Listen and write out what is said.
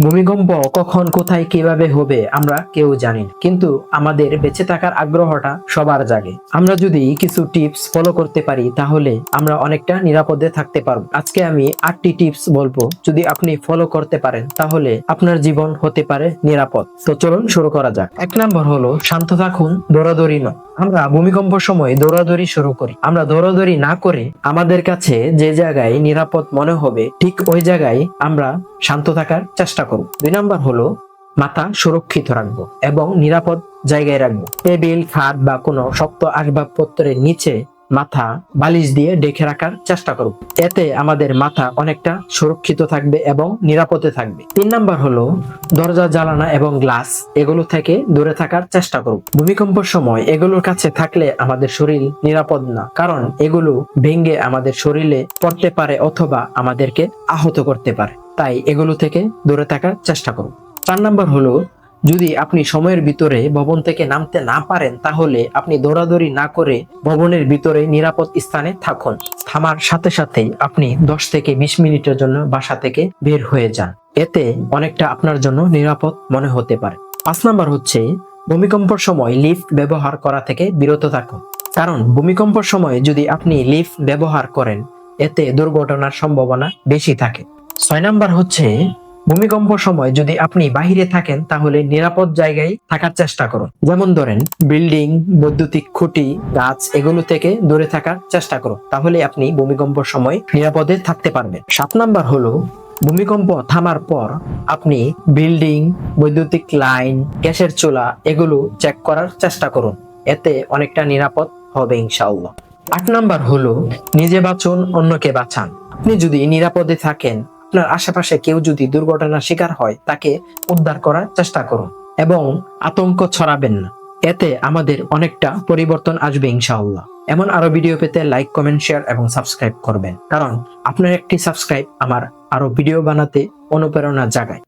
ভূমিকম্প কখন, কোথায়, কীভাবে হবে আমরা কেউ জানি না। কিন্তু আমাদের বেঁচে থাকার আগ্রহটা সবার জাগে। আমরা যদি কিছু টিপস ফলো করতে পারি, তাহলে আমরা অনেকটা নিরাপদে থাকতে পারব। আজকে আমি আটটি টিপস বলব, যদি আপনি ফলো করতে পারেন, তাহলে আপনার জীবন হতে পারে নিরাপদ। তো চলুন শুরু করা যাক। এক নম্বর হলো, শান্ত থাকুন, দৌড়াদৌড়ি নয়। আমরা ভূমিকম্প সময় দৌড়াদৌড়ি শুরু করি। আমরা দৌড়াদৌড়ি না করে আমাদের কাছে যে জায়গায় নিরাপদ মনে হবে, ঠিক ওই জায়গায় আমরা শান্ত থাকার চেষ্টা করব। দুই নাম্বার হলো, মাথা সুরক্ষিত রাখব এবং নিরাপদ জায়গায় রাখব। টেবিল, খাট বা কোনো শক্ত আসবাবপত্রের নিচে মাথা বালিশ দিয়ে ডেকে রাখার চেষ্টা করব। এতে আমাদের মাথা অনেকটা সুরক্ষিত থাকবে এবং নিরাপদে থাকবে। তিন নাম্বার হলো, দরজা জ্বালানা এবং গ্লাস এগুলো থেকে দূরে থাকার চেষ্টা করব। ভূমিকম্পের সময় এগুলোর কাছে থাকলে আমাদের শরীর নিরাপদ না, কারণ এগুলো ভেঙে আমাদের শরীরে পড়তে পারে অথবা আমাদেরকে আহত করতে পারে। তাই এগুলো থেকে দূরে থাকার চেষ্টা করুন চার নাম্বার হলো, যদি আপনি সময়ের ভিতরে ভবন থেকে নামতে না পারেন, তাহলে আপনি দৌড়াদৌড়ি না করে ভবনের ভিতরে নিরাপদ স্থানে থাকুন। থামার সাথে সাথেই আপনি দশ থেকে বিশ মিনিটের জন্য বাসা থেকে বের হয়ে যান। এতে অনেকটা আপনার জন্য নিরাপদ মনে হতে পারে। পাঁচ নাম্বার হচ্ছে, ভূমিকম্পর সময় লিফট ব্যবহার করা থেকে বিরত থাকুন। কারণ ভূমিকম্পর সময় যদি আপনি লিফট ব্যবহার করেন, এতে দুর্ঘটনার সম্ভাবনা বেশি থাকে। ছয় নাম্বার হচ্ছে, ভূমিকম্প সময় যদি আপনি বাহিরে থাকেন, তাহলে নিরাপদ জায়গায় থাকার চেষ্টা করুন। যেমন ধরেন, বিল্ডিং, বৈদ্যুতিক খুঁটি, গাছ, এগুলো থেকে দূরে থাকার চেষ্টা করুন। তাহলে আপনি ভূমিকম্প সময় নিরাপদে থাকতে পারবেন। সাত নাম্বার হলো, ভূমিকম্প থামার পর আপনি বিল্ডিং, বৈদ্যুতিক লাইন, গ্যাসের চুলা, এগুলো চেক করার চেষ্টা করুন। এতে অনেকটা নিরাপদ হবে ইনশাআল্লাহ। আট নাম্বার হলো, নিজে বাঁচুন, অন্যকে বাঁচান। আপনি যদি নিরাপদে থাকেন আপনার আশেপাশে কেউ যদি দুর্ঘটনার শিকার হয়, তাকে উদ্ধার করার চেষ্টা করুন এবং আতঙ্ক ছড়াবেন না। এতে আমাদের অনেকটা পরিবর্তন আসবে ইনশাআল্লাহ। এমন আরও ভিডিও পেতে লাইক, কমেন্ট, শেয়ার এবং সাবস্ক্রাইব করবেন। কারণ আপনার একটি সাবস্ক্রাইব আমার আরও ভিডিও বানাতে অনুপ্রেরণা জাগায়।